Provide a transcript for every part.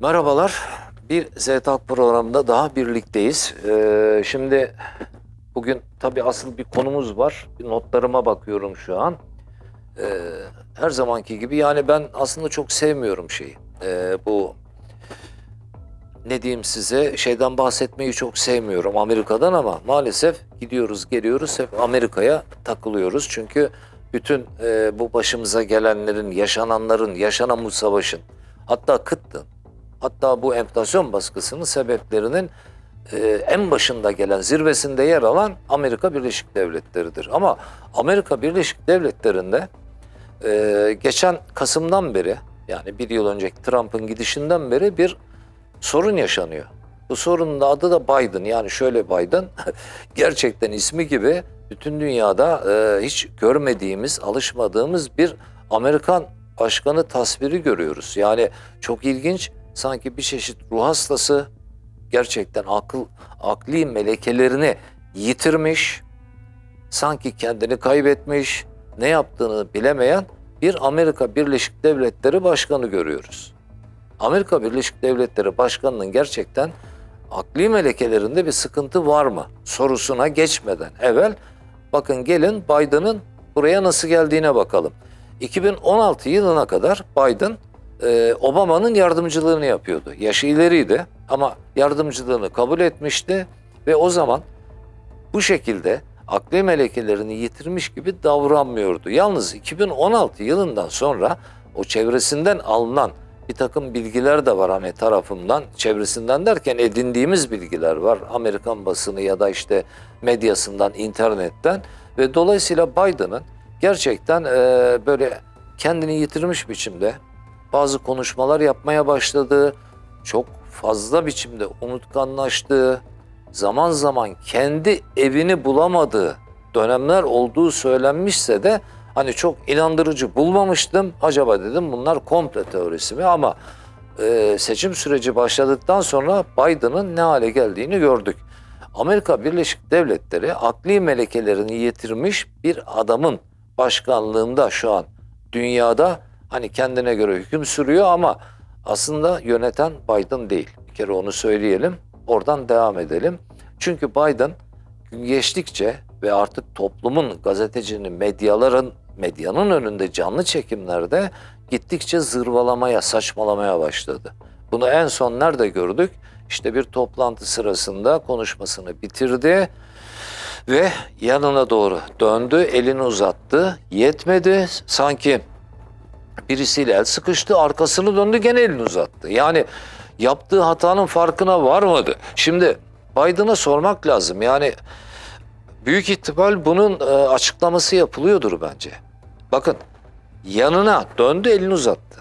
Merhabalar. Bir ZTAK programında daha birlikteyiz. Ee, şimdi bugün tabii asıl bir konumuz var. Bir notlarıma bakıyorum şu an. Ee, her zamanki gibi yani ben aslında çok sevmiyorum şeyi. Ee, bu ne diyeyim size şeyden bahsetmeyi çok sevmiyorum Amerika'dan ama maalesef gidiyoruz geliyoruz hep Amerika'ya takılıyoruz. Çünkü bütün e, bu başımıza gelenlerin, yaşananların, yaşanan bu savaşın hatta kıtlığın hatta bu enflasyon baskısının sebeplerinin e, en başında gelen zirvesinde yer alan Amerika Birleşik Devletleri'dir. Ama Amerika Birleşik Devletleri'nde e, geçen Kasım'dan beri yani bir yıl önceki Trump'ın gidişinden beri bir sorun yaşanıyor. Bu sorunun da adı da Biden. Yani şöyle Biden gerçekten ismi gibi bütün dünyada e, hiç görmediğimiz, alışmadığımız bir Amerikan başkanı tasviri görüyoruz. Yani çok ilginç. Sanki bir çeşit ruh hastası gerçekten akıl akli melekelerini yitirmiş, sanki kendini kaybetmiş, ne yaptığını bilemeyen bir Amerika Birleşik Devletleri Başkanı görüyoruz. Amerika Birleşik Devletleri Başkanı'nın gerçekten akli melekelerinde bir sıkıntı var mı sorusuna geçmeden evvel bakın gelin Biden'ın buraya nasıl geldiğine bakalım. 2016 yılına kadar Biden e, Obama'nın yardımcılığını yapıyordu. Yaşı ileriydi ama yardımcılığını kabul etmişti ve o zaman bu şekilde akli melekelerini yitirmiş gibi davranmıyordu. Yalnız 2016 yılından sonra o çevresinden alınan bir takım bilgiler de var hani tarafımdan. Çevresinden derken edindiğimiz bilgiler var. Amerikan basını ya da işte medyasından, internetten ve dolayısıyla Biden'ın gerçekten e, böyle kendini yitirmiş biçimde bazı konuşmalar yapmaya başladığı, çok fazla biçimde unutkanlaştığı, zaman zaman kendi evini bulamadığı dönemler olduğu söylenmişse de hani çok inandırıcı bulmamıştım. Acaba dedim bunlar komple teorisi mi ama e, seçim süreci başladıktan sonra Biden'ın ne hale geldiğini gördük. Amerika Birleşik Devletleri akli melekelerini yitirmiş bir adamın başkanlığında şu an dünyada hani kendine göre hüküm sürüyor ama aslında yöneten Biden değil. Bir kere onu söyleyelim. Oradan devam edelim. Çünkü Biden gün geçtikçe ve artık toplumun, gazetecinin, medyaların, medyanın önünde canlı çekimlerde gittikçe zırvalamaya, saçmalamaya başladı. Bunu en son nerede gördük? İşte bir toplantı sırasında konuşmasını bitirdi ve yanına doğru döndü, elini uzattı. Yetmedi. Sanki birisiyle el sıkıştı, arkasını döndü gene elini uzattı. Yani yaptığı hatanın farkına varmadı. Şimdi Biden'a sormak lazım. Yani büyük ihtimal bunun e, açıklaması yapılıyordur bence. Bakın yanına döndü elini uzattı.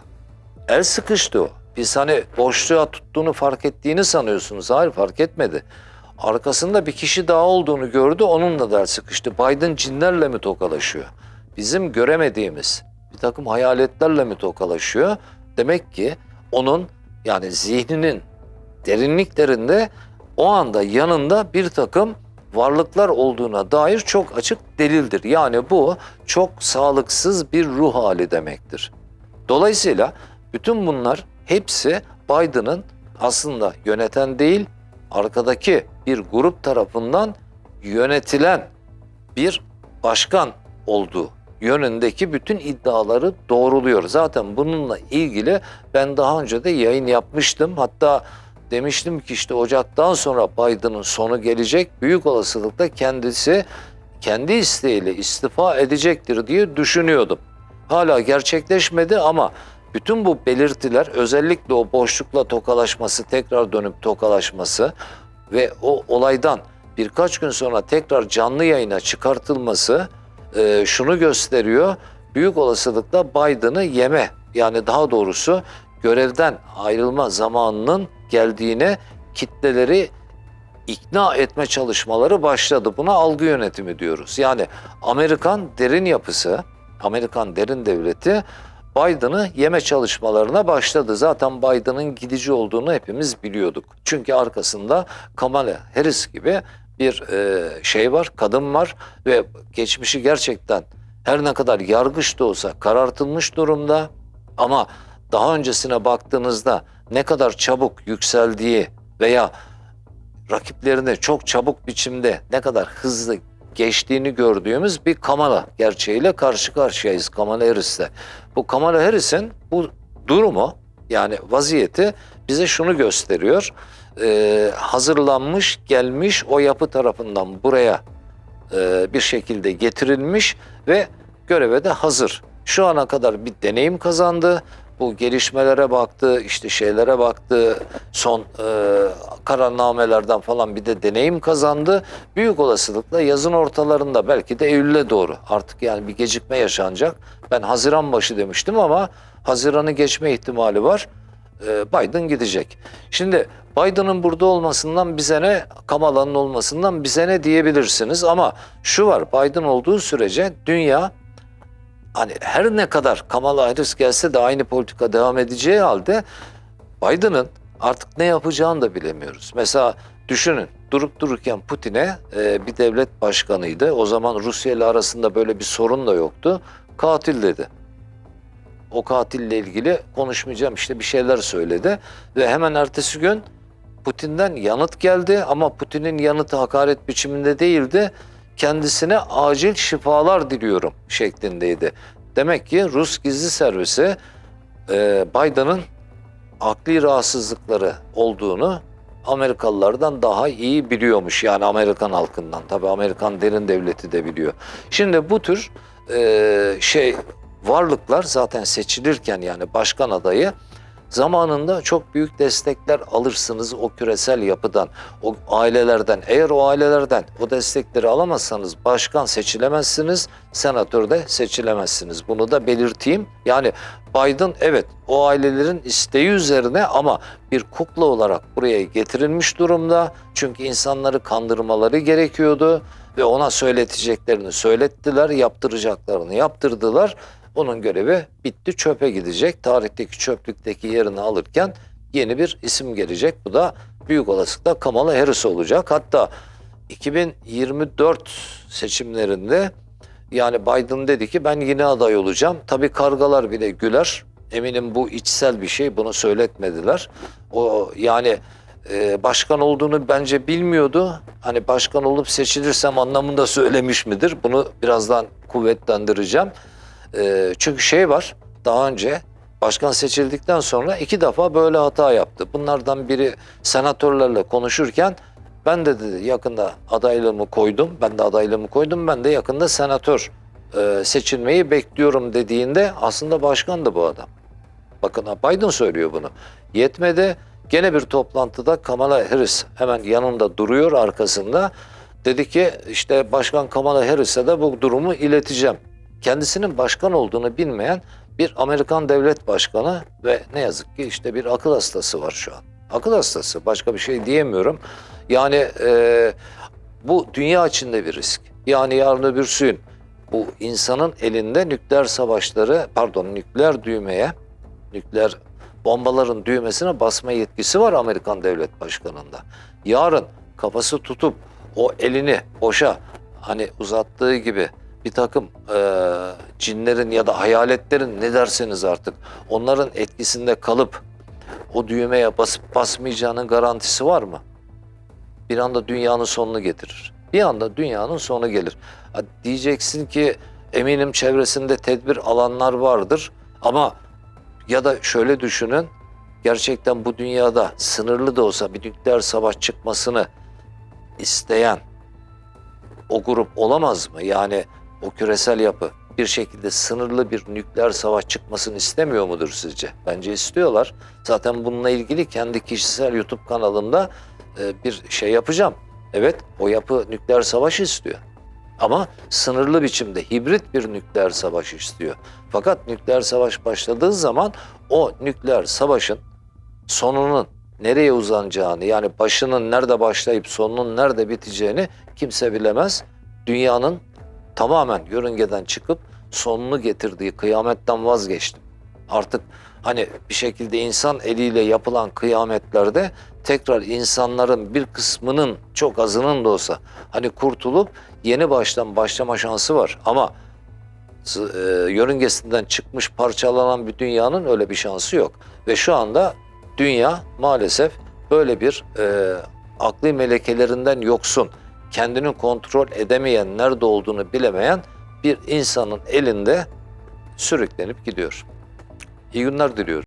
El sıkıştı o. Biz hani boşluğa tuttuğunu fark ettiğini sanıyorsunuz. Hayır fark etmedi. Arkasında bir kişi daha olduğunu gördü. Onunla da el sıkıştı. Biden cinlerle mi tokalaşıyor? Bizim göremediğimiz bir takım hayaletlerle mi tokalaşıyor? Demek ki onun yani zihninin derinliklerinde o anda yanında bir takım varlıklar olduğuna dair çok açık delildir. Yani bu çok sağlıksız bir ruh hali demektir. Dolayısıyla bütün bunlar hepsi Biden'ın aslında yöneten değil, arkadaki bir grup tarafından yönetilen bir başkan olduğu yönündeki bütün iddiaları doğruluyor. Zaten bununla ilgili ben daha önce de yayın yapmıştım. Hatta demiştim ki işte Ocak'tan sonra Biden'ın sonu gelecek. Büyük olasılıkla kendisi kendi isteğiyle istifa edecektir diye düşünüyordum. Hala gerçekleşmedi ama bütün bu belirtiler özellikle o boşlukla tokalaşması, tekrar dönüp tokalaşması ve o olaydan birkaç gün sonra tekrar canlı yayına çıkartılması e, şunu gösteriyor. Büyük olasılıkla Biden'ı yeme yani daha doğrusu görevden ayrılma zamanının geldiğine kitleleri ikna etme çalışmaları başladı. Buna algı yönetimi diyoruz. Yani Amerikan derin yapısı, Amerikan derin devleti Biden'ı yeme çalışmalarına başladı. Zaten Biden'ın gidici olduğunu hepimiz biliyorduk. Çünkü arkasında Kamala Harris gibi bir e, şey var, kadın var ve geçmişi gerçekten her ne kadar yargıç da olsa karartılmış durumda ama daha öncesine baktığınızda ne kadar çabuk yükseldiği veya rakiplerini çok çabuk biçimde ne kadar hızlı geçtiğini gördüğümüz bir Kamala gerçeğiyle karşı karşıyayız Kamala Harris'le. Bu Kamala Harris'in bu durumu yani vaziyeti bize şunu gösteriyor. Ee, hazırlanmış, gelmiş o yapı tarafından buraya e, bir şekilde getirilmiş ve göreve de hazır. Şu ana kadar bir deneyim kazandı. Bu gelişmelere baktı, işte şeylere baktı, son e, kararnamelerden falan bir de deneyim kazandı. Büyük olasılıkla yazın ortalarında belki de Eylül'e doğru artık yani bir gecikme yaşanacak. Ben Haziran başı demiştim ama Haziran'ı geçme ihtimali var. E, Biden gidecek. Şimdi Biden'ın burada olmasından bize ne, Kamala'nın olmasından bize ne diyebilirsiniz ama şu var Biden olduğu sürece dünya hani her ne kadar Kamala Harris gelse de aynı politika devam edeceği halde Biden'ın artık ne yapacağını da bilemiyoruz. Mesela düşünün durup dururken Putin'e e, bir devlet başkanıydı. O zaman Rusya ile arasında böyle bir sorun da yoktu. Katil dedi. O katille ilgili konuşmayacağım işte bir şeyler söyledi. Ve hemen ertesi gün Putin'den yanıt geldi ama Putin'in yanıtı hakaret biçiminde değildi. Kendisine acil şifalar diliyorum şeklindeydi. Demek ki Rus gizli servisi e, Biden'ın akli rahatsızlıkları olduğunu Amerikalılardan daha iyi biliyormuş. Yani Amerikan halkından. Tabii Amerikan derin devleti de biliyor. Şimdi bu tür e, şey varlıklar zaten seçilirken yani başkan adayı zamanında çok büyük destekler alırsınız o küresel yapıdan, o ailelerden. Eğer o ailelerden o destekleri alamazsanız başkan seçilemezsiniz, senatör de seçilemezsiniz. Bunu da belirteyim. Yani Biden evet o ailelerin isteği üzerine ama bir kukla olarak buraya getirilmiş durumda. Çünkü insanları kandırmaları gerekiyordu ve ona söyleteceklerini söylettiler, yaptıracaklarını yaptırdılar. Onun görevi bitti çöpe gidecek. Tarihteki çöplükteki yerini alırken yeni bir isim gelecek. Bu da büyük olasılıkla Kamala Harris olacak. Hatta 2024 seçimlerinde yani Biden dedi ki ben yine aday olacağım. Tabii kargalar bile güler. Eminim bu içsel bir şey. Bunu söyletmediler. O yani e, başkan olduğunu bence bilmiyordu. Hani başkan olup seçilirsem anlamında söylemiş midir? Bunu birazdan kuvvetlendireceğim. E, çünkü şey var. Daha önce başkan seçildikten sonra iki defa böyle hata yaptı. Bunlardan biri senatörlerle konuşurken ben de dedi yakında adaylığımı koydum. Ben de adaylığımı koydum. Ben de yakında senatör e, seçilmeyi bekliyorum dediğinde aslında başkandı bu adam. Bakın Biden söylüyor bunu. Yetmedi. Gene bir toplantıda Kamala Harris hemen yanında duruyor arkasında. Dedi ki işte Başkan Kamala Harris'e de bu durumu ileteceğim. Kendisinin başkan olduğunu bilmeyen bir Amerikan devlet başkanı ve ne yazık ki işte bir akıl hastası var şu an. Akıl hastası başka bir şey diyemiyorum. Yani e, bu dünya içinde bir risk. Yani yarın öbür gün bu insanın elinde nükleer savaşları pardon nükleer düğmeye nükleer bombaların düğmesine basma yetkisi var Amerikan devlet başkanında. Yarın kafası tutup o elini boşa hani uzattığı gibi bir takım e, cinlerin ya da hayaletlerin ne derseniz artık onların etkisinde kalıp o düğmeye basıp basmayacağının garantisi var mı? Bir anda dünyanın sonunu getirir. Bir anda dünyanın sonu gelir. Ha, diyeceksin ki eminim çevresinde tedbir alanlar vardır ama ya da şöyle düşünün gerçekten bu dünyada sınırlı da olsa bir nükleer savaş çıkmasını isteyen o grup olamaz mı? Yani o küresel yapı bir şekilde sınırlı bir nükleer savaş çıkmasını istemiyor mudur sizce? Bence istiyorlar. Zaten bununla ilgili kendi kişisel YouTube kanalımda e, bir şey yapacağım. Evet o yapı nükleer savaş istiyor. Ama sınırlı biçimde hibrit bir nükleer savaş istiyor. Fakat nükleer savaş başladığı zaman o nükleer savaşın sonunun nereye uzanacağını yani başının nerede başlayıp sonunun nerede biteceğini kimse bilemez. Dünyanın tamamen yörüngeden çıkıp sonunu getirdiği kıyametten vazgeçtim. Artık hani bir şekilde insan eliyle yapılan kıyametlerde tekrar insanların bir kısmının çok azının da olsa hani kurtulup yeni baştan başlama şansı var. Ama e, yörüngesinden çıkmış parçalanan bir dünyanın öyle bir şansı yok. Ve şu anda dünya maalesef böyle bir e, akli melekelerinden yoksun, kendini kontrol edemeyen, nerede olduğunu bilemeyen bir insanın elinde sürüklenip gidiyor. İyi günler diliyorum.